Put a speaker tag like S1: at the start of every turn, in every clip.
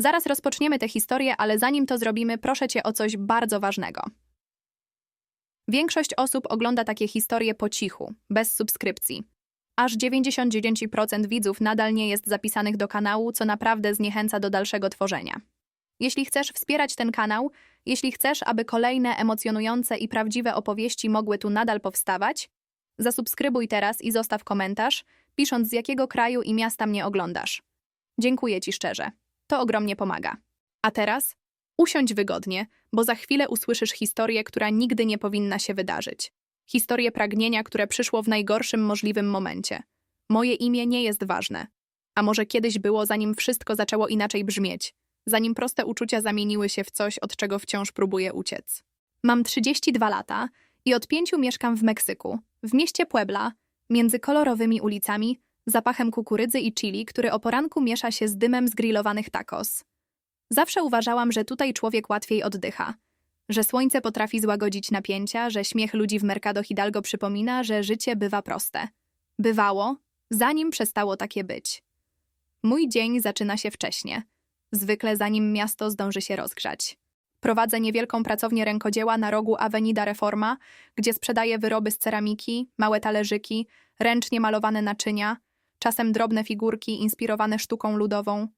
S1: Zaraz rozpoczniemy tę historię, ale zanim to zrobimy, proszę cię o coś bardzo ważnego. Większość osób ogląda takie historie po cichu, bez subskrypcji. Aż 99% widzów nadal nie jest zapisanych do kanału, co naprawdę zniechęca do dalszego tworzenia. Jeśli chcesz wspierać ten kanał, jeśli chcesz, aby kolejne emocjonujące i prawdziwe opowieści mogły tu nadal powstawać, zasubskrybuj teraz i zostaw komentarz, pisząc z jakiego kraju i miasta mnie oglądasz. Dziękuję Ci szczerze. To ogromnie pomaga. A teraz usiądź wygodnie, bo za chwilę usłyszysz historię, która nigdy nie powinna się wydarzyć. Historię pragnienia, które przyszło w najgorszym możliwym momencie. Moje imię nie jest ważne. A może kiedyś było, zanim wszystko zaczęło inaczej brzmieć, zanim proste uczucia zamieniły się w coś, od czego wciąż próbuję uciec. Mam 32 lata i od pięciu mieszkam w Meksyku, w mieście Puebla, między kolorowymi ulicami, zapachem kukurydzy i chili, który o poranku miesza się z dymem z grillowanych tacos. Zawsze uważałam, że tutaj człowiek łatwiej oddycha, że słońce potrafi złagodzić napięcia, że śmiech ludzi w Mercado Hidalgo przypomina, że życie bywa proste. Bywało, zanim przestało takie być. Mój dzień zaczyna się wcześnie, zwykle zanim miasto zdąży się rozgrzać. Prowadzę niewielką pracownię rękodzieła na rogu Avenida Reforma, gdzie sprzedaję wyroby z ceramiki, małe talerzyki, ręcznie malowane naczynia, czasem drobne figurki inspirowane sztuką ludową.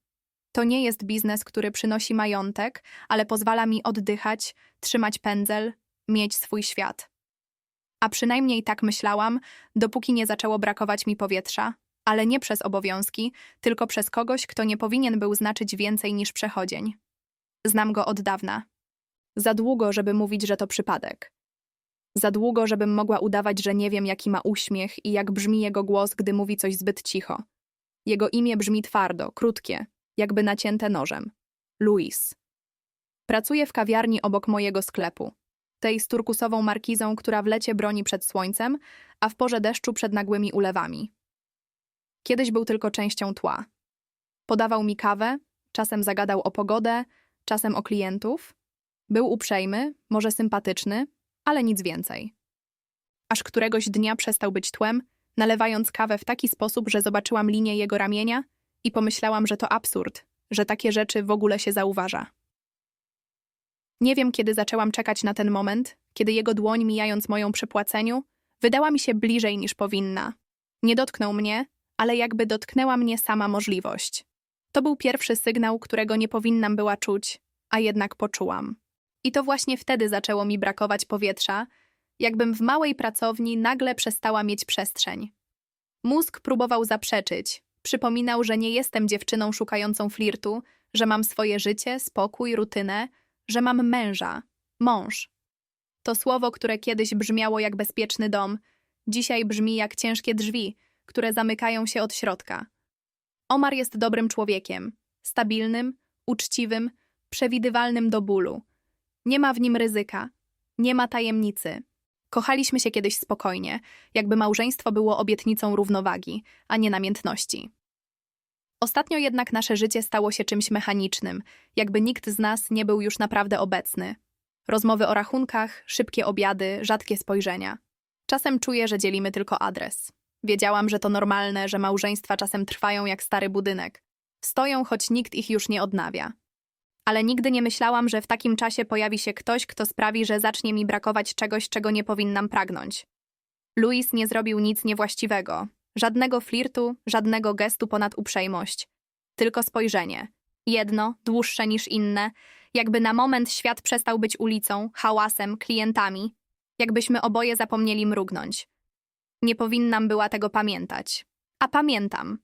S1: To nie jest biznes, który przynosi majątek, ale pozwala mi oddychać, trzymać pędzel, mieć swój świat. A przynajmniej tak myślałam, dopóki nie zaczęło brakować mi powietrza, ale nie przez obowiązki, tylko przez kogoś, kto nie powinien był znaczyć więcej niż przechodzień. Znam go od dawna. Za długo, żeby mówić, że to przypadek. Za długo, żebym mogła udawać, że nie wiem, jaki ma uśmiech i jak brzmi jego głos, gdy mówi coś zbyt cicho. Jego imię brzmi twardo, krótkie, jakby nacięte nożem. Luis. Pracuje w kawiarni obok mojego sklepu. Tej z turkusową markizą, która w lecie broni przed słońcem, a w porze deszczu przed nagłymi ulewami. Kiedyś był tylko częścią tła. Podawał mi kawę, czasem zagadał o pogodę, czasem o klientów. Był uprzejmy, może sympatyczny, ale nic więcej. Aż któregoś dnia przestał być tłem, nalewając kawę w taki sposób, że zobaczyłam linię jego ramienia i pomyślałam, że to absurd, że takie rzeczy w ogóle się zauważa. Nie wiem, kiedy zaczęłam czekać na ten moment, kiedy jego dłoń, mijając moją przepłaceniu, wydała mi się bliżej niż powinna. Nie dotknął mnie, ale jakby dotknęła mnie sama możliwość. To był pierwszy sygnał, którego nie powinnam była czuć, a jednak poczułam. I to właśnie wtedy zaczęło mi brakować powietrza, jakbym w małej pracowni nagle przestała mieć przestrzeń. Mózg próbował zaprzeczyć, przypominał, że nie jestem dziewczyną szukającą flirtu, że mam swoje życie, spokój, rutynę, że mam męża, mąż. To słowo, które kiedyś brzmiało jak bezpieczny dom, dzisiaj brzmi jak ciężkie drzwi, które zamykają się od środka. Omar jest dobrym człowiekiem, stabilnym, uczciwym, przewidywalnym do bólu. Nie ma w nim ryzyka, nie ma tajemnicy. Kochaliśmy się kiedyś spokojnie, jakby małżeństwo było obietnicą równowagi, a nie namiętności. Ostatnio jednak nasze życie stało się czymś mechanicznym, jakby nikt z nas nie był już naprawdę obecny. Rozmowy o rachunkach, szybkie obiady, rzadkie spojrzenia. Czasem czuję, że dzielimy tylko adres. Wiedziałam, że to normalne, że małżeństwa czasem trwają jak stary budynek. Stoją, choć nikt ich już nie odnawia. Ale nigdy nie myślałam, że w takim czasie pojawi się ktoś, kto sprawi, że zacznie mi brakować czegoś, czego nie powinnam pragnąć. Louis nie zrobił nic niewłaściwego. Żadnego flirtu, żadnego gestu ponad uprzejmość. Tylko spojrzenie. Jedno, dłuższe niż inne, jakby na moment świat przestał być ulicą, hałasem, klientami, jakbyśmy oboje zapomnieli mrugnąć. Nie powinnam była tego pamiętać. A pamiętam.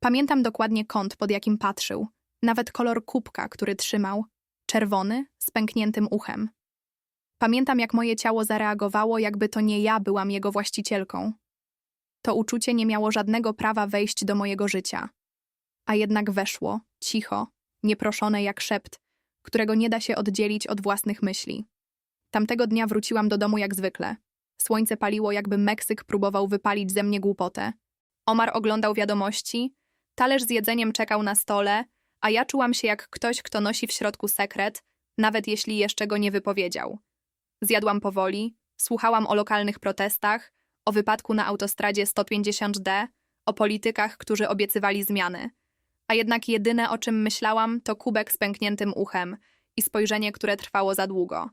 S1: Pamiętam dokładnie kąt, pod jakim patrzył, nawet kolor kubka, który trzymał, czerwony, z pękniętym uchem. Pamiętam, jak moje ciało zareagowało, jakby to nie ja byłam jego właścicielką. To uczucie nie miało żadnego prawa wejść do mojego życia. A jednak weszło, cicho, nieproszone jak szept, którego nie da się oddzielić od własnych myśli. Tamtego dnia wróciłam do domu jak zwykle. Słońce paliło, jakby Meksyk próbował wypalić ze mnie głupotę. Omar oglądał wiadomości, talerz z jedzeniem czekał na stole, a ja czułam się jak ktoś, kto nosi w środku sekret, nawet jeśli jeszcze go nie wypowiedział. Zjadłam powoli, słuchałam o lokalnych protestach, o wypadku na autostradzie 150D, o politykach, którzy obiecywali zmiany. A jednak jedyne, o czym myślałam, to kubek z pękniętym uchem i spojrzenie, które trwało za długo.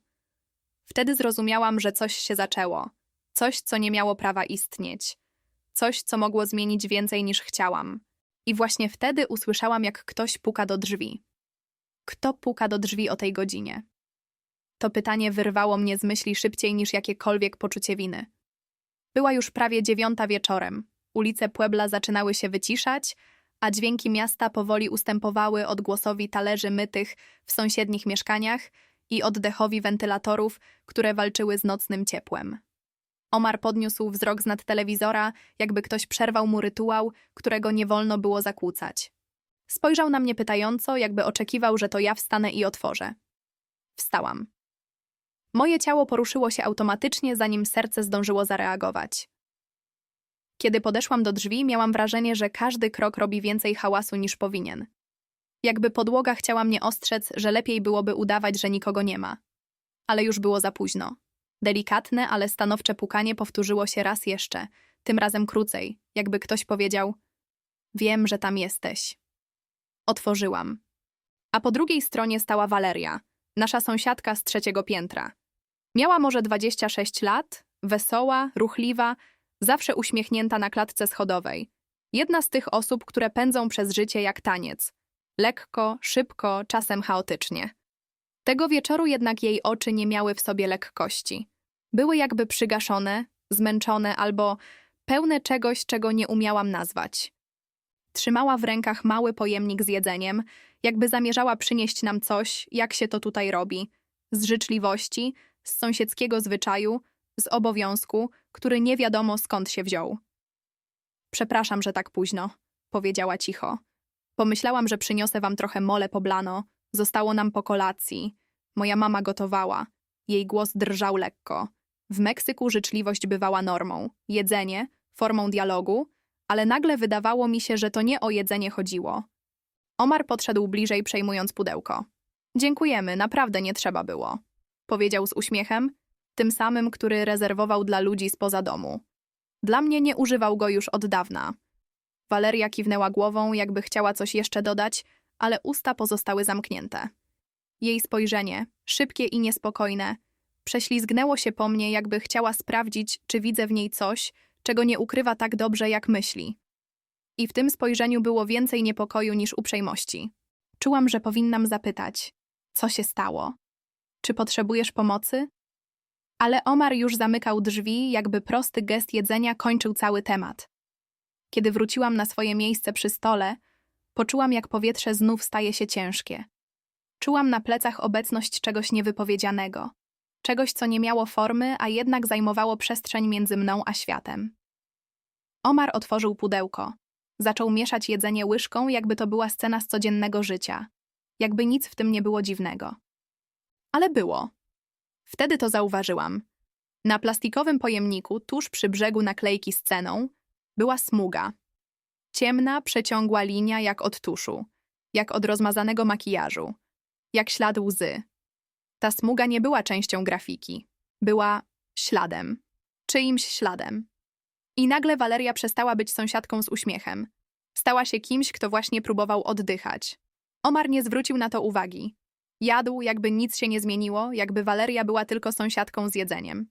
S1: Wtedy zrozumiałam, że coś się zaczęło. Coś, co nie miało prawa istnieć. Coś, co mogło zmienić więcej niż chciałam. I właśnie wtedy usłyszałam, jak ktoś puka do drzwi. Kto puka do drzwi o tej godzinie? To pytanie wyrwało mnie z myśli szybciej niż jakiekolwiek poczucie winy. Była już prawie dziewiąta wieczorem. Ulice Puebla zaczynały się wyciszać, a dźwięki miasta powoli ustępowały odgłosowi talerzy mytych w sąsiednich mieszkaniach i oddechowi wentylatorów, które walczyły z nocnym ciepłem. Omar podniósł wzrok z nad telewizora, jakby ktoś przerwał mu rytuał, którego nie wolno było zakłócać. Spojrzał na mnie pytająco, jakby oczekiwał, że to ja wstanę i otworzę. Wstałam. Moje ciało poruszyło się automatycznie, zanim serce zdążyło zareagować. Kiedy podeszłam do drzwi, miałam wrażenie, że każdy krok robi więcej hałasu niż powinien. Jakby podłoga chciała mnie ostrzec, że lepiej byłoby udawać, że nikogo nie ma. Ale już było za późno. Delikatne, ale stanowcze pukanie powtórzyło się raz jeszcze, tym razem krócej, jakby ktoś powiedział: Wiem, że tam jesteś. Otworzyłam. A po drugiej stronie stała Waleria, nasza sąsiadka z trzeciego piętra. Miała może 26 lat, wesoła, ruchliwa, zawsze uśmiechnięta na klatce schodowej. Jedna z tych osób, które pędzą przez życie jak taniec. Lekko, szybko, czasem chaotycznie. Tego wieczoru jednak jej oczy nie miały w sobie lekkości. Były jakby przygaszone, zmęczone albo pełne czegoś, czego nie umiałam nazwać. Trzymała w rękach mały pojemnik z jedzeniem, jakby zamierzała przynieść nam coś, jak się to tutaj robi, z życzliwości, z sąsiedzkiego zwyczaju, z obowiązku, który nie wiadomo skąd się wziął. Przepraszam, że tak późno, powiedziała cicho. Pomyślałam, że przyniosę wam trochę mole poblano. Zostało nam po kolacji. Moja mama gotowała. Jej głos drżał lekko. W Meksyku życzliwość bywała normą, jedzenie formą dialogu, ale nagle wydawało mi się, że to nie o jedzenie chodziło. Omar podszedł bliżej, przejmując pudełko. Dziękujemy, naprawdę nie trzeba było. Powiedział z uśmiechem, tym samym, który rezerwował dla ludzi spoza domu. Dla mnie nie używał go już od dawna. Waleria kiwnęła głową, jakby chciała coś jeszcze dodać, ale usta pozostały zamknięte. Jej spojrzenie, szybkie i niespokojne, prześlizgnęło się po mnie, jakby chciała sprawdzić, czy widzę w niej coś, czego nie ukrywa tak dobrze, jak myśli. I w tym spojrzeniu było więcej niepokoju niż uprzejmości. Czułam, że powinnam zapytać: Co się stało? Czy potrzebujesz pomocy? Ale Omar już zamykał drzwi, jakby prosty gest jedzenia kończył cały temat. Kiedy wróciłam na swoje miejsce przy stole, poczułam, jak powietrze znów staje się ciężkie. Czułam na plecach obecność czegoś niewypowiedzianego, czegoś, co nie miało formy, a jednak zajmowało przestrzeń między mną a światem. Omar otworzył pudełko. Zaczął mieszać jedzenie łyżką, jakby to była scena z codziennego życia. Jakby nic w tym nie było dziwnego. Ale było. Wtedy to zauważyłam. Na plastikowym pojemniku, tuż przy brzegu naklejki z ceną, była smuga. Ciemna, przeciągła linia jak od tuszu, jak od rozmazanego makijażu, jak ślad łzy. Ta smuga nie była częścią grafiki. Była śladem. Czyimś śladem. I nagle Waleria przestała być sąsiadką z uśmiechem. Stała się kimś, kto właśnie próbował oddychać. Omar nie zwrócił na to uwagi. Jadł, jakby nic się nie zmieniło, jakby Waleria była tylko sąsiadką z jedzeniem.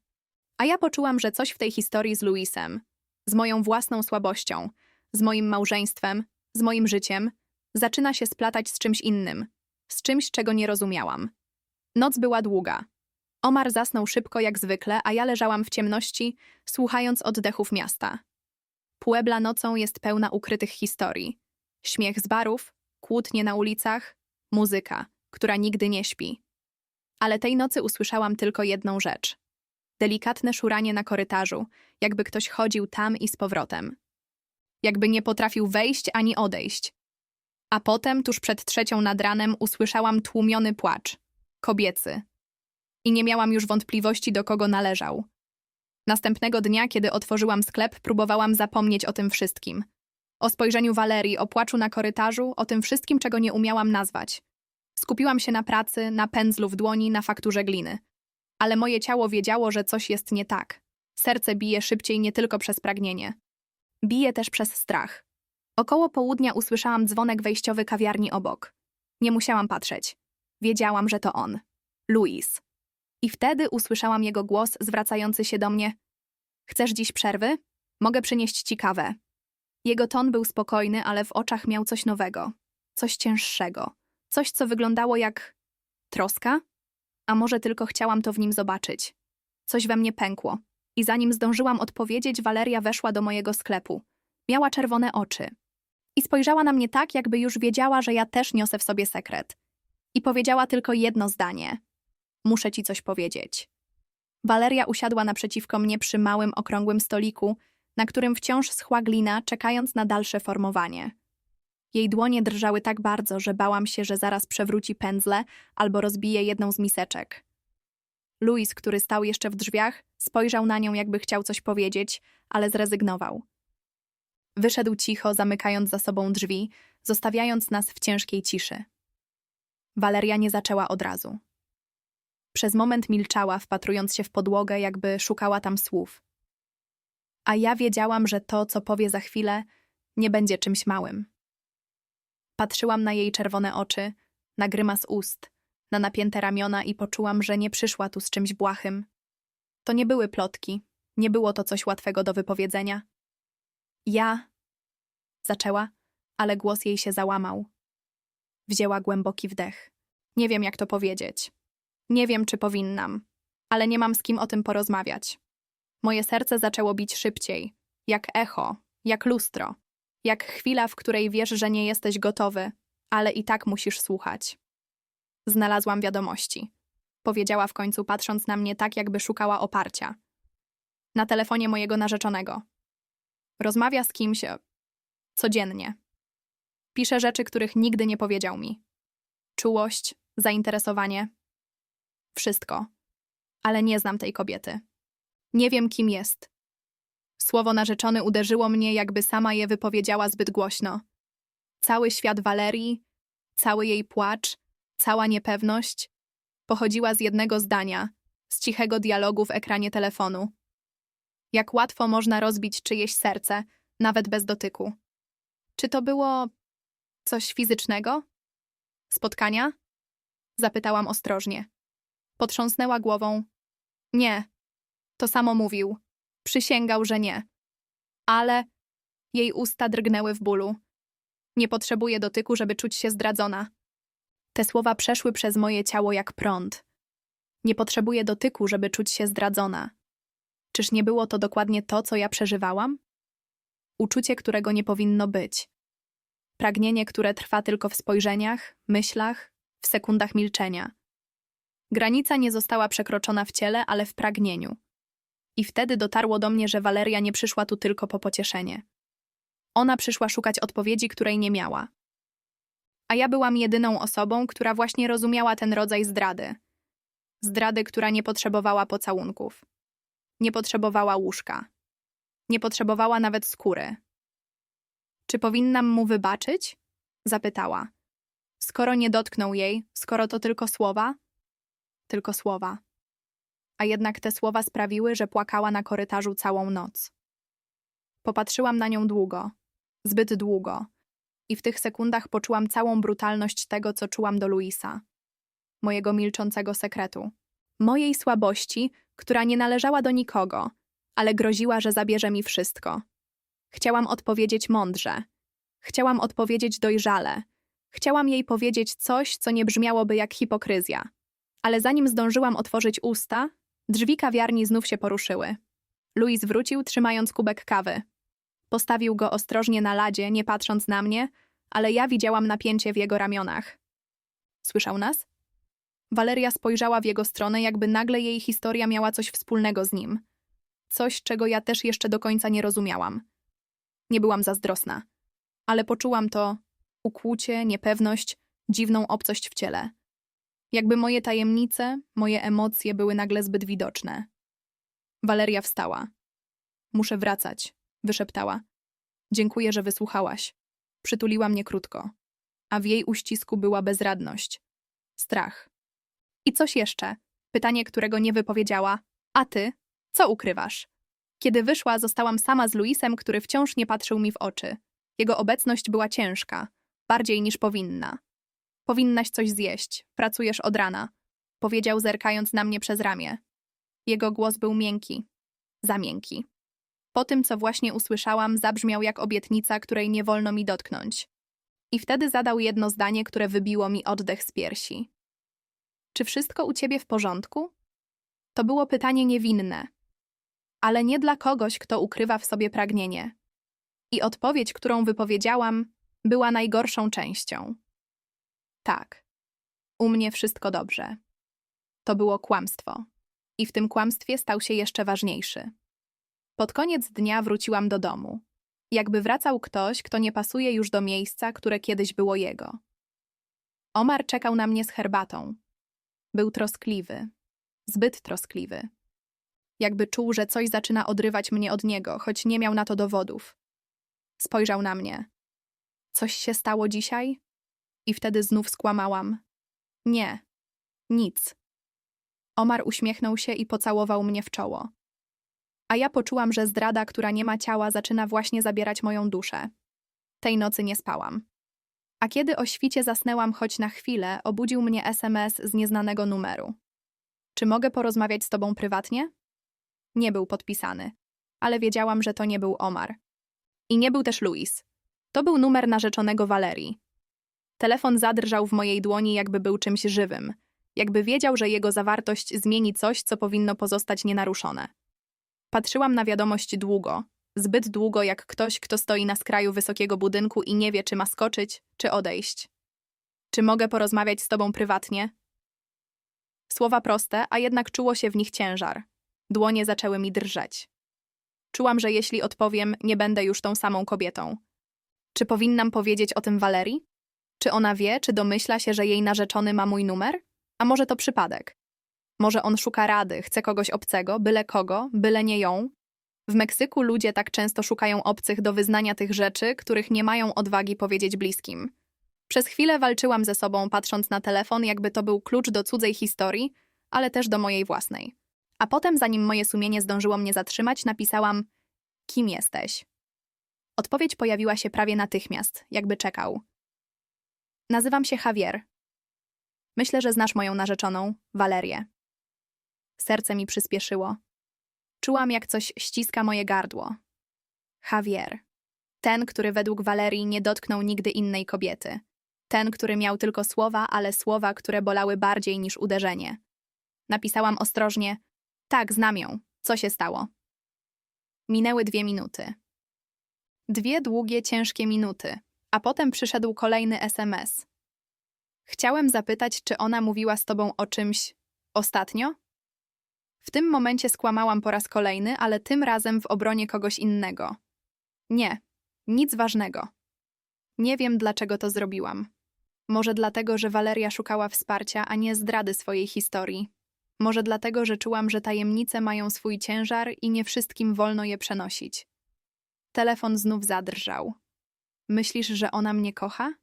S1: A ja poczułam, że coś w tej historii z Luisem, z moją własną słabością, z moim małżeństwem, z moim życiem, zaczyna się splatać z czymś innym, z czymś, czego nie rozumiałam. Noc była długa. Omar zasnął szybko jak zwykle, a ja leżałam w ciemności, słuchając oddechów miasta. Puebla nocą jest pełna ukrytych historii. Śmiech z barów, kłótnie na ulicach, muzyka, która nigdy nie śpi. Ale tej nocy usłyszałam tylko jedną rzecz. Delikatne szuranie na korytarzu, jakby ktoś chodził tam i z powrotem. Jakby nie potrafił wejść ani odejść. A potem, tuż przed trzecią nad ranem, usłyszałam tłumiony płacz. Kobiecy. I nie miałam już wątpliwości, do kogo należał. Następnego dnia, kiedy otworzyłam sklep, próbowałam zapomnieć o tym wszystkim. O spojrzeniu Walerii, o płaczu na korytarzu, o tym wszystkim, czego nie umiałam nazwać. Skupiłam się na pracy, na pędzlu w dłoni, na fakturze gliny. Ale moje ciało wiedziało, że coś jest nie tak. Serce bije szybciej nie tylko przez pragnienie. Bije też przez strach. Około południa usłyszałam dzwonek wejściowy kawiarni obok. Nie musiałam patrzeć. Wiedziałam, że to on. Louis. I wtedy usłyszałam jego głos zwracający się do mnie. Chcesz dziś przerwy? Mogę przynieść ci kawę. Jego ton był spokojny, ale w oczach miał coś nowego. Coś cięższego. Coś, co wyglądało jak... troska? A może tylko chciałam to w nim zobaczyć. Coś we mnie pękło. I zanim zdążyłam odpowiedzieć, Waleria weszła do mojego sklepu. Miała czerwone oczy. I spojrzała na mnie tak, jakby już wiedziała, że ja też niosę w sobie sekret. I powiedziała tylko jedno zdanie. Muszę ci coś powiedzieć. Waleria usiadła naprzeciwko mnie przy małym, okrągłym stoliku, na którym wciąż schła glina, czekając na dalsze formowanie. Jej dłonie drżały tak bardzo, że bałam się, że zaraz przewróci pędzle albo rozbije jedną z miseczek. Louis, który stał jeszcze w drzwiach, spojrzał na nią, jakby chciał coś powiedzieć, ale zrezygnował. Wyszedł cicho, zamykając za sobą drzwi, zostawiając nas w ciężkiej ciszy. Waleria nie zaczęła od razu. Przez moment milczała, wpatrując się w podłogę, jakby szukała tam słów. A ja wiedziałam, że to, co powie za chwilę, nie będzie czymś małym. Patrzyłam na jej czerwone oczy, na grymas ust, na napięte ramiona i poczułam, że nie przyszła tu z czymś błahym. To nie były plotki, nie było to coś łatwego do wypowiedzenia. Ja. Zaczęła, ale głos jej się załamał. Wzięła głęboki wdech. Nie wiem, jak to powiedzieć. Nie wiem, czy powinnam, ale nie mam z kim o tym porozmawiać. Moje serce zaczęło bić szybciej, jak echo, jak lustro, jak chwila, w której wiesz, że nie jesteś gotowy, ale i tak musisz słuchać. Znalazłam wiadomości. Powiedziała w końcu, patrząc na mnie tak, jakby szukała oparcia. Na telefonie mojego narzeczonego. Rozmawia z kimś e, codziennie. Pisze rzeczy, których nigdy nie powiedział mi. Czułość, zainteresowanie. Wszystko. Ale nie znam tej kobiety. Nie wiem, kim jest. Słowo narzeczony uderzyło mnie, jakby sama je wypowiedziała zbyt głośno. Cały świat Walerii, cały jej płacz, cała niepewność pochodziła z jednego zdania, z cichego dialogu w ekranie telefonu. Jak łatwo można rozbić czyjeś serce, nawet bez dotyku. Czy to było coś fizycznego? Spotkania? Zapytałam ostrożnie. Potrząsnęła głową. Nie. To samo mówił. Przysięgał, że nie. Ale jej usta drgnęły w bólu. Nie potrzebuję dotyku, żeby czuć się zdradzona. Te słowa przeszły przez moje ciało jak prąd. Nie potrzebuję dotyku, żeby czuć się zdradzona. Czyż nie było to dokładnie to, co ja przeżywałam? Uczucie, którego nie powinno być. Pragnienie, które trwa tylko w spojrzeniach, myślach, w sekundach milczenia. Granica nie została przekroczona w ciele, ale w pragnieniu. I wtedy dotarło do mnie, że Waleria nie przyszła tu tylko po pocieszenie. Ona przyszła szukać odpowiedzi, której nie miała. A ja byłam jedyną osobą, która właśnie rozumiała ten rodzaj zdrady. Zdrady, która nie potrzebowała pocałunków. Nie potrzebowała łóżka. Nie potrzebowała nawet skóry. Czy powinnam mu wybaczyć? Zapytała. Skoro nie dotknął jej, skoro to tylko słowa? Tylko słowa. A jednak te słowa sprawiły, że płakała na korytarzu całą noc. Popatrzyłam na nią długo, zbyt długo, i w tych sekundach poczułam całą brutalność tego, co czułam do Luisa. Mojego milczącego sekretu. Mojej słabości, która nie należała do nikogo, ale groziła, że zabierze mi wszystko. Chciałam odpowiedzieć mądrze. Chciałam odpowiedzieć dojrzale. Chciałam jej powiedzieć coś, co nie brzmiałoby jak hipokryzja. Ale zanim zdążyłam otworzyć usta, drzwi kawiarni znów się poruszyły. Louis wrócił, trzymając kubek kawy. Postawił go ostrożnie na ladzie, nie patrząc na mnie, ale ja widziałam napięcie w jego ramionach. Słyszał nas? Waleria spojrzała w jego stronę, jakby nagle jej historia miała coś wspólnego z nim. Coś, czego ja też jeszcze do końca nie rozumiałam. Nie byłam zazdrosna, ale poczułam to ukłucie, niepewność, dziwną obcość w ciele. Jakby moje tajemnice, moje emocje były nagle zbyt widoczne. Waleria wstała. Muszę wracać, wyszeptała. Dziękuję, że wysłuchałaś. Przytuliła mnie krótko, a w jej uścisku była bezradność, strach. I coś jeszcze, pytanie, którego nie wypowiedziała. A ty? Co ukrywasz? Kiedy wyszła, zostałam sama z Luisem, który wciąż nie patrzył mi w oczy. Jego obecność była ciężka, bardziej niż powinna. Powinnaś coś zjeść, pracujesz od rana, powiedział zerkając na mnie przez ramię. Jego głos był miękki, za miękki. Po tym, co właśnie usłyszałam, zabrzmiał jak obietnica, której nie wolno mi dotknąć. I wtedy zadał jedno zdanie, które wybiło mi oddech z piersi. Czy wszystko u ciebie w porządku? To było pytanie niewinne, ale nie dla kogoś, kto ukrywa w sobie pragnienie. I odpowiedź, którą wypowiedziałam, była najgorszą częścią. Tak, u mnie wszystko dobrze. To było kłamstwo. I w tym kłamstwie stał się jeszcze ważniejszy. Pod koniec dnia wróciłam do domu. Jakby wracał ktoś, kto nie pasuje już do miejsca, które kiedyś było jego. Omar czekał na mnie z herbatą. Był troskliwy. Zbyt troskliwy. Jakby czuł, że coś zaczyna odrywać mnie od niego, choć nie miał na to dowodów. Spojrzał na mnie. Coś się stało dzisiaj? I wtedy znów skłamałam. Nie, nic. Omar uśmiechnął się i pocałował mnie w czoło. A ja poczułam, że zdrada, która nie ma ciała, zaczyna właśnie zabierać moją duszę. Tej nocy nie spałam. A kiedy o świcie zasnęłam choć na chwilę, obudził mnie SMS z nieznanego numeru. Czy mogę porozmawiać z tobą prywatnie? Nie był podpisany, ale wiedziałam, że to nie był Omar. I nie był też Luis. To był numer narzeczonego Walerii. Telefon zadrżał w mojej dłoni, jakby był czymś żywym, jakby wiedział, że jego zawartość zmieni coś, co powinno pozostać nienaruszone. Patrzyłam na wiadomość długo, zbyt długo jak ktoś, kto stoi na skraju wysokiego budynku i nie wie, czy ma skoczyć, czy odejść. Czy mogę porozmawiać z tobą prywatnie? Słowa proste, a jednak czuło się w nich ciężar. Dłonie zaczęły mi drżeć. Czułam, że jeśli odpowiem, nie będę już tą samą kobietą. Czy powinnam powiedzieć o tym Walerii? Czy ona wie, czy domyśla się, że jej narzeczony ma mój numer? A może to przypadek? Może on szuka rady, chce kogoś obcego, byle kogo, byle nie ją? W Meksyku ludzie tak często szukają obcych do wyznania tych rzeczy, których nie mają odwagi powiedzieć bliskim. Przez chwilę walczyłam ze sobą, patrząc na telefon, jakby to był klucz do cudzej historii, ale też do mojej własnej. A potem, zanim moje sumienie zdążyło mnie zatrzymać, napisałam: Kim jesteś? Odpowiedź pojawiła się prawie natychmiast, jakby czekał. Nazywam się Javier. Myślę, że znasz moją narzeczoną, Walerię. Serce mi przyspieszyło. Czułam, jak coś ściska moje gardło. Javier. Ten, który według Walerii nie dotknął nigdy innej kobiety. Ten, który miał tylko słowa, ale słowa, które bolały bardziej niż uderzenie. Napisałam ostrożnie: Tak, znam ją. Co się stało? Minęły dwie minuty. Dwie długie, ciężkie minuty, a potem przyszedł kolejny SMS. Chciałem zapytać, czy ona mówiła z tobą o czymś ostatnio? W tym momencie skłamałam po raz kolejny, ale tym razem w obronie kogoś innego. Nie, nic ważnego. Nie wiem, dlaczego to zrobiłam. Może dlatego, że Waleria szukała wsparcia, a nie zdrady swojej historii. Może dlatego, że czułam, że tajemnice mają swój ciężar i nie wszystkim wolno je przenosić. Telefon znów zadrżał. Myślisz, że ona mnie kocha?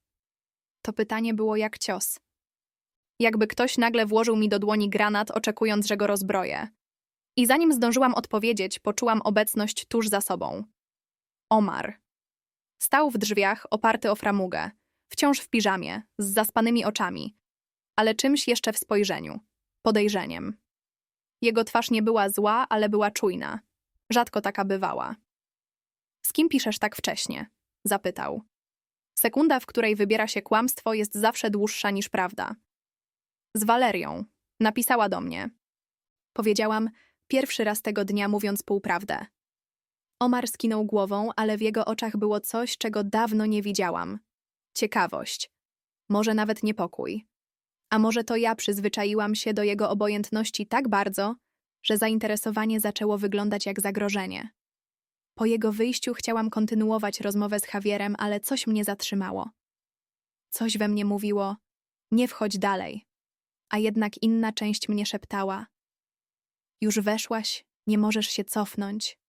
S1: To pytanie było jak cios. Jakby ktoś nagle włożył mi do dłoni granat, oczekując, że go rozbroję. I zanim zdążyłam odpowiedzieć, poczułam obecność tuż za sobą. Omar. Stał w drzwiach, oparty o framugę, wciąż w piżamie, z zaspanymi oczami, ale czymś jeszcze w spojrzeniu podejrzeniem. Jego twarz nie była zła, ale była czujna. Rzadko taka bywała. Z kim piszesz tak wcześnie? zapytał. Sekunda, w której wybiera się kłamstwo, jest zawsze dłuższa niż prawda. Z Walerią. Napisała do mnie. Powiedziałam, pierwszy raz tego dnia mówiąc półprawdę. Omar skinął głową, ale w jego oczach było coś, czego dawno nie widziałam. Ciekawość. Może nawet niepokój. A może to ja przyzwyczaiłam się do jego obojętności tak bardzo, że zainteresowanie zaczęło wyglądać jak zagrożenie. Po jego wyjściu chciałam kontynuować rozmowę z Javierem, ale coś mnie zatrzymało. Coś we mnie mówiło: nie wchodź dalej. A jednak inna część mnie szeptała: Już weszłaś, nie możesz się cofnąć.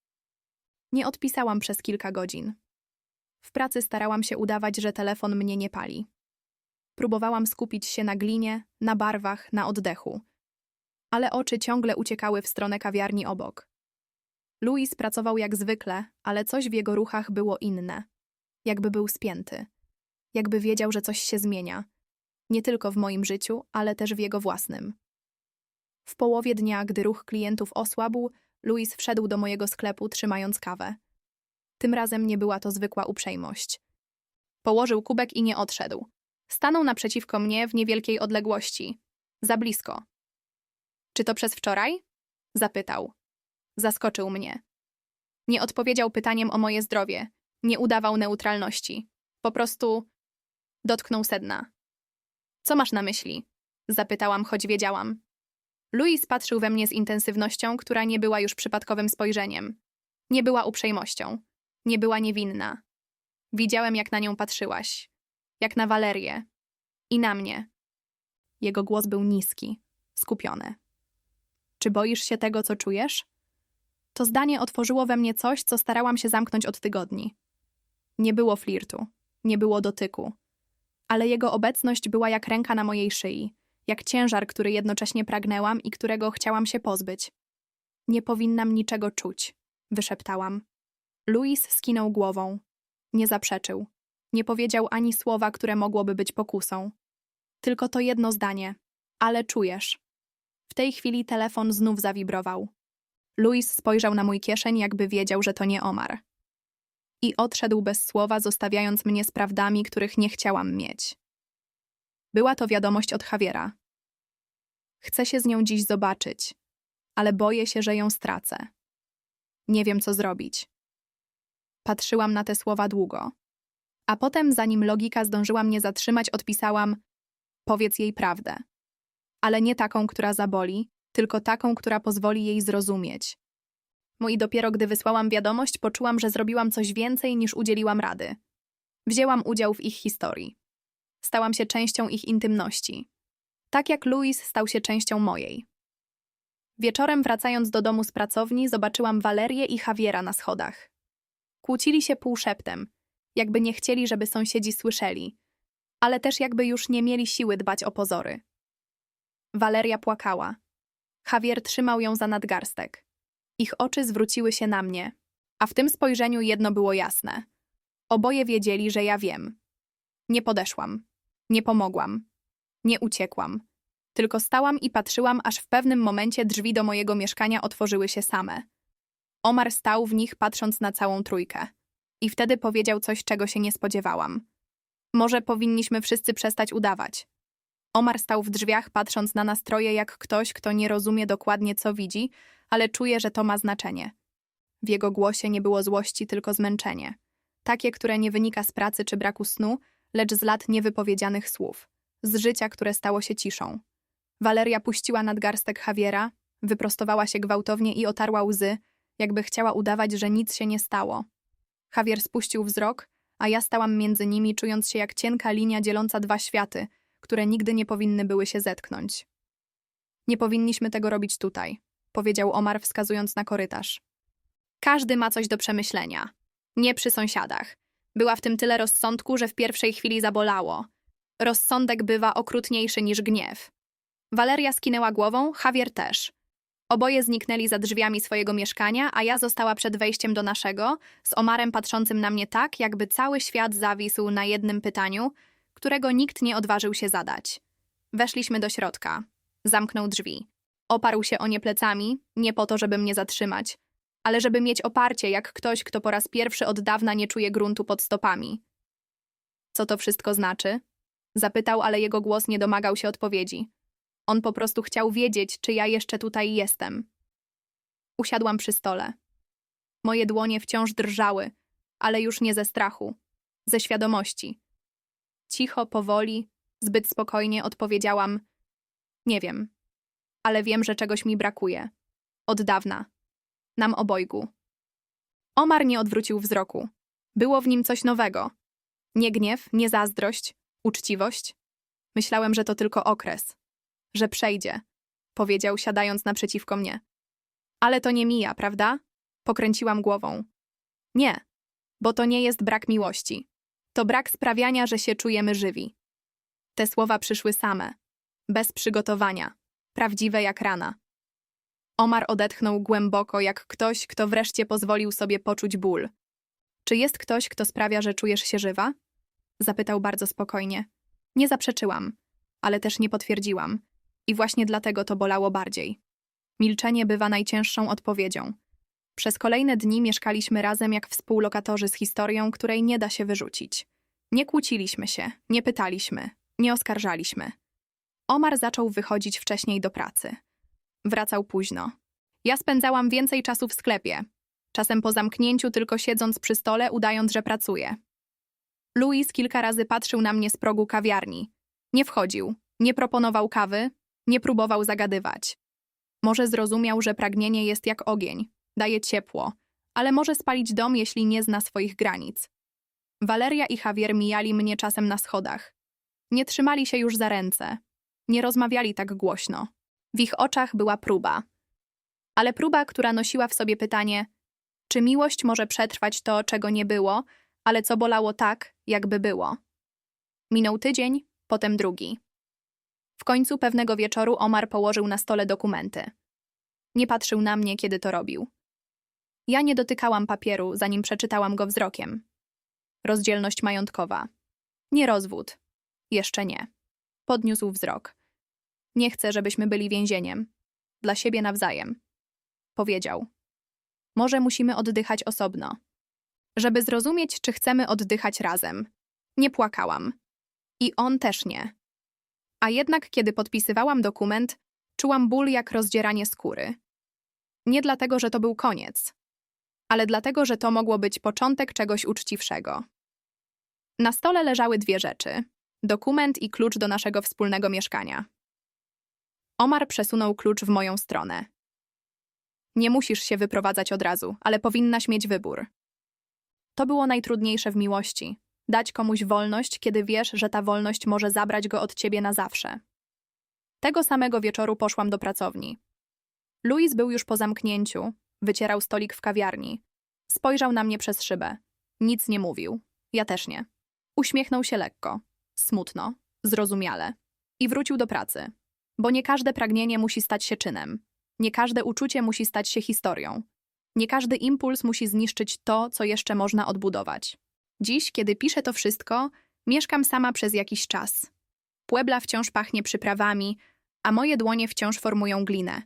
S1: Nie odpisałam przez kilka godzin. W pracy starałam się udawać, że telefon mnie nie pali. Próbowałam skupić się na glinie, na barwach, na oddechu. Ale oczy ciągle uciekały w stronę kawiarni obok. Louis pracował jak zwykle, ale coś w jego ruchach było inne. jakby był spięty. Jakby wiedział, że coś się zmienia. Nie tylko w moim życiu, ale też w jego własnym. W połowie dnia, gdy ruch klientów osłabł, Louis wszedł do mojego sklepu, trzymając kawę. Tym razem nie była to zwykła uprzejmość. Położył kubek i nie odszedł. Stanął naprzeciwko mnie w niewielkiej odległości. Za blisko. Czy to przez wczoraj? Zapytał. Zaskoczył mnie. Nie odpowiedział pytaniem o moje zdrowie. Nie udawał neutralności. Po prostu dotknął sedna. Co masz na myśli? Zapytałam, choć wiedziałam. Louis patrzył we mnie z intensywnością, która nie była już przypadkowym spojrzeniem. Nie była uprzejmością. Nie była niewinna. Widziałem, jak na nią patrzyłaś. Jak na Walerię. I na mnie. Jego głos był niski, skupiony. Czy boisz się tego, co czujesz? To zdanie otworzyło we mnie coś, co starałam się zamknąć od tygodni. Nie było flirtu, nie było dotyku, ale jego obecność była jak ręka na mojej szyi, jak ciężar, który jednocześnie pragnęłam i którego chciałam się pozbyć. Nie powinnam niczego czuć, wyszeptałam. Louis skinął głową. Nie zaprzeczył. Nie powiedział ani słowa, które mogłoby być pokusą. Tylko to jedno zdanie. Ale czujesz. W tej chwili telefon znów zawibrował. Louis spojrzał na mój kieszeń, jakby wiedział, że to nie Omar. I odszedł bez słowa, zostawiając mnie z prawdami, których nie chciałam mieć. Była to wiadomość od Javiera. Chcę się z nią dziś zobaczyć, ale boję się, że ją stracę. Nie wiem, co zrobić. Patrzyłam na te słowa długo. A potem, zanim logika zdążyła mnie zatrzymać, odpisałam: Powiedz jej prawdę. Ale nie taką, która zaboli, tylko taką, która pozwoli jej zrozumieć. I dopiero gdy wysłałam wiadomość, poczułam, że zrobiłam coś więcej niż udzieliłam rady. Wzięłam udział w ich historii. Stałam się częścią ich intymności. Tak jak Louis stał się częścią mojej. Wieczorem wracając do domu z pracowni, zobaczyłam Walerię i Javiera na schodach. Kłócili się półszeptem, jakby nie chcieli, żeby sąsiedzi słyszeli, ale też jakby już nie mieli siły dbać o pozory. Waleria płakała. Javier trzymał ją za nadgarstek. Ich oczy zwróciły się na mnie, a w tym spojrzeniu jedno było jasne. Oboje wiedzieli, że ja wiem. Nie podeszłam. Nie pomogłam. Nie uciekłam. Tylko stałam i patrzyłam, aż w pewnym momencie drzwi do mojego mieszkania otworzyły się same. Omar stał w nich, patrząc na całą trójkę. I wtedy powiedział coś, czego się nie spodziewałam. Może powinniśmy wszyscy przestać udawać. Omar stał w drzwiach, patrząc na nastroje jak ktoś, kto nie rozumie dokładnie, co widzi, ale czuje, że to ma znaczenie. W jego głosie nie było złości, tylko zmęczenie. Takie, które nie wynika z pracy czy braku snu, lecz z lat niewypowiedzianych słów. Z życia, które stało się ciszą. Waleria puściła nadgarstek Javiera, wyprostowała się gwałtownie i otarła łzy, jakby chciała udawać, że nic się nie stało. Javier spuścił wzrok, a ja stałam między nimi, czując się jak cienka linia dzieląca dwa światy, które nigdy nie powinny były się zetknąć. Nie powinniśmy tego robić tutaj, powiedział Omar, wskazując na korytarz. Każdy ma coś do przemyślenia. Nie przy sąsiadach. Była w tym tyle rozsądku, że w pierwszej chwili zabolało. Rozsądek bywa okrutniejszy niż gniew. Waleria skinęła głową, Javier też. Oboje zniknęli za drzwiami swojego mieszkania, a ja została przed wejściem do naszego, z Omarem patrzącym na mnie tak, jakby cały świat zawisł na jednym pytaniu, którego nikt nie odważył się zadać. Weszliśmy do środka. Zamknął drzwi. Oparł się o nie plecami, nie po to, żeby mnie zatrzymać, ale żeby mieć oparcie, jak ktoś, kto po raz pierwszy od dawna nie czuje gruntu pod stopami. Co to wszystko znaczy? Zapytał, ale jego głos nie domagał się odpowiedzi. On po prostu chciał wiedzieć, czy ja jeszcze tutaj jestem. Usiadłam przy stole. Moje dłonie wciąż drżały, ale już nie ze strachu, ze świadomości. Cicho, powoli, zbyt spokojnie odpowiedziałam: Nie wiem, ale wiem, że czegoś mi brakuje. Od dawna. Nam obojgu. Omar nie odwrócił wzroku. Było w nim coś nowego. Nie gniew, nie zazdrość, uczciwość. Myślałem, że to tylko okres. Że przejdzie, powiedział, siadając naprzeciwko mnie. Ale to nie mija, prawda? Pokręciłam głową. Nie, bo to nie jest brak miłości. To brak sprawiania, że się czujemy żywi. Te słowa przyszły same, bez przygotowania, prawdziwe jak rana. Omar odetchnął głęboko, jak ktoś, kto wreszcie pozwolił sobie poczuć ból. Czy jest ktoś, kto sprawia, że czujesz się żywa? Zapytał bardzo spokojnie. Nie zaprzeczyłam, ale też nie potwierdziłam. I właśnie dlatego to bolało bardziej. Milczenie bywa najcięższą odpowiedzią. Przez kolejne dni mieszkaliśmy razem jak współlokatorzy z historią, której nie da się wyrzucić. Nie kłóciliśmy się, nie pytaliśmy, nie oskarżaliśmy. Omar zaczął wychodzić wcześniej do pracy. Wracał późno. Ja spędzałam więcej czasu w sklepie. Czasem po zamknięciu tylko siedząc przy stole, udając, że pracuję. Louis kilka razy patrzył na mnie z progu kawiarni. Nie wchodził, nie proponował kawy, nie próbował zagadywać. Może zrozumiał, że pragnienie jest jak ogień, daje ciepło, ale może spalić dom, jeśli nie zna swoich granic. Valeria i Javier mijali mnie czasem na schodach. Nie trzymali się już za ręce. Nie rozmawiali tak głośno. W ich oczach była próba. Ale próba, która nosiła w sobie pytanie: czy miłość może przetrwać to, czego nie było, ale co bolało tak, jakby było? Minął tydzień, potem drugi. W końcu pewnego wieczoru Omar położył na stole dokumenty. Nie patrzył na mnie, kiedy to robił. Ja nie dotykałam papieru, zanim przeczytałam go wzrokiem. Rozdzielność majątkowa. Nie rozwód. Jeszcze nie. Podniósł wzrok. Nie chcę, żebyśmy byli więzieniem. Dla siebie nawzajem. Powiedział. Może musimy oddychać osobno. Żeby zrozumieć, czy chcemy oddychać razem. Nie płakałam. I on też nie. A jednak, kiedy podpisywałam dokument, czułam ból jak rozdzieranie skóry. Nie dlatego, że to był koniec, ale dlatego, że to mogło być początek czegoś uczciwszego. Na stole leżały dwie rzeczy: dokument i klucz do naszego wspólnego mieszkania. Omar przesunął klucz w moją stronę. Nie musisz się wyprowadzać od razu, ale powinnaś mieć wybór. To było najtrudniejsze w miłości dać komuś wolność, kiedy wiesz, że ta wolność może zabrać go od ciebie na zawsze. Tego samego wieczoru poszłam do pracowni. Louis był już po zamknięciu, wycierał stolik w kawiarni. Spojrzał na mnie przez szybę. Nic nie mówił. Ja też nie. Uśmiechnął się lekko, smutno, zrozumiale i wrócił do pracy. Bo nie każde pragnienie musi stać się czynem. Nie każde uczucie musi stać się historią. Nie każdy impuls musi zniszczyć to, co jeszcze można odbudować. Dziś, kiedy piszę to wszystko, mieszkam sama przez jakiś czas. Puebla wciąż pachnie przyprawami, a moje dłonie wciąż formują glinę.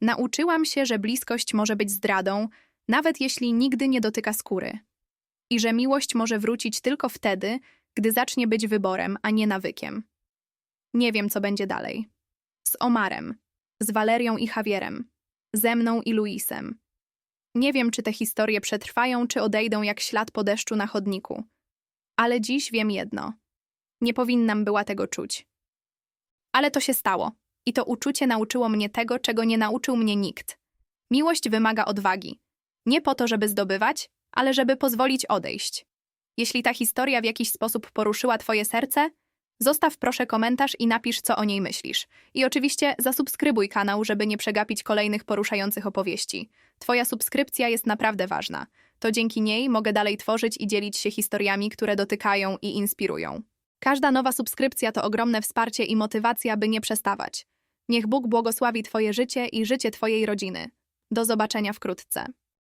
S1: Nauczyłam się, że bliskość może być zdradą, nawet jeśli nigdy nie dotyka skóry. I że miłość może wrócić tylko wtedy, gdy zacznie być wyborem, a nie nawykiem. Nie wiem, co będzie dalej. Z Omarem, z Walerią i Javierem, ze mną i Luisem. Nie wiem, czy te historie przetrwają, czy odejdą jak ślad po deszczu na chodniku. Ale dziś wiem jedno. Nie powinnam była tego czuć. Ale to się stało. I to uczucie nauczyło mnie tego, czego nie nauczył mnie nikt. Miłość wymaga odwagi. Nie po to, żeby zdobywać, ale żeby pozwolić odejść. Jeśli ta historia w jakiś sposób poruszyła Twoje serce, zostaw proszę komentarz i napisz, co o niej myślisz. I oczywiście zasubskrybuj kanał, żeby nie przegapić kolejnych poruszających opowieści. Twoja subskrypcja jest naprawdę ważna. To dzięki niej mogę dalej tworzyć i dzielić się historiami, które dotykają i inspirują. Każda nowa subskrypcja to ogromne wsparcie i motywacja, by nie przestawać. Niech Bóg błogosławi Twoje życie i życie Twojej rodziny. Do zobaczenia wkrótce.